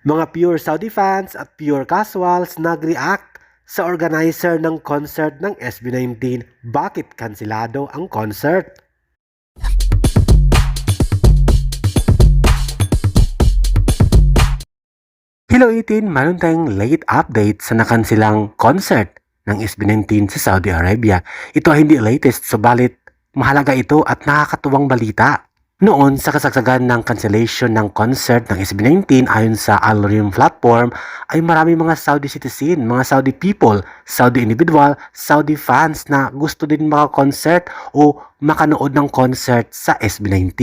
Mga pure Saudi fans at pure casuals nag-react sa organizer ng concert ng SB19. Bakit kansilado ang concert? Hello 18, meron tayong late update sa nakansilang concert ng SB19 sa Saudi Arabia. Ito ay hindi latest, subalit mahalaga ito at nakakatuwang balita. Noon, sa kasagsagan ng cancellation ng concert ng SB19 ayon sa Al platform, ay marami mga Saudi citizen, mga Saudi people, Saudi individual, Saudi fans na gusto din maka-concert o makanood ng concert sa SB19.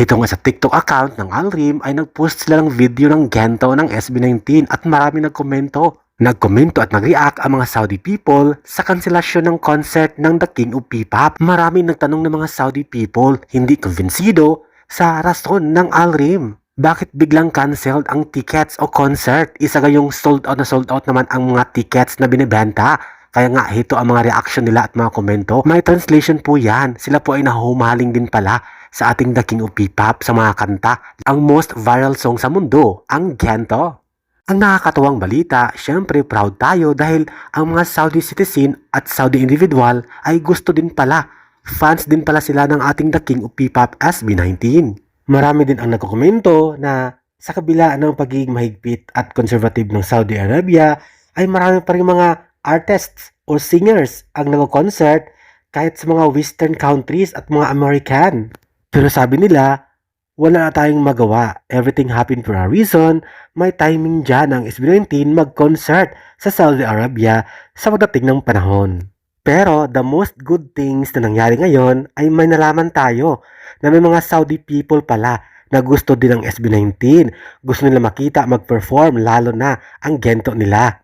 Ito nga sa TikTok account ng Al Rim ay nagpost sila ng video ng gento ng SB19 at marami nagkomento. Nagkomento at nag-react ang mga Saudi people sa kanselasyon ng concert ng The King of P-Pop. Marami nagtanong ng mga Saudi people, hindi konbensido sa rason ng Alrim. Bakit biglang cancelled ang tickets o concert? Isa gayong sold out na sold out naman ang mga tickets na binibenta. Kaya nga, ito ang mga reaction nila at mga komento. May translation po yan. Sila po ay nahumaling din pala sa ating The King of P-Pop sa mga kanta. Ang most viral song sa mundo, ang Gento. Ang nakakatuwang balita, syempre proud tayo dahil ang mga Saudi citizen at Saudi individual ay gusto din pala. Fans din pala sila ng ating The King of P-Pop SB19. Marami din ang nagkokomento na sa kabila ng pagiging mahigpit at conservative ng Saudi Arabia ay marami pa rin mga artists or singers ang nag-concert kahit sa mga western countries at mga American. Pero sabi nila, wala tayong magawa. Everything happened for a reason. May timing dyan ang SB19 mag-concert sa Saudi Arabia sa pagdating ng panahon. Pero the most good things na nangyari ngayon ay may nalaman tayo na may mga Saudi people pala na gusto din ng SB19. Gusto nila makita mag-perform lalo na ang gento nila.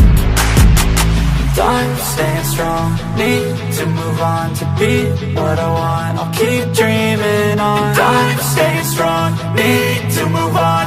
need to move on to be what I want. I'll keep dreaming on. Time I'm staying strong, need to move on.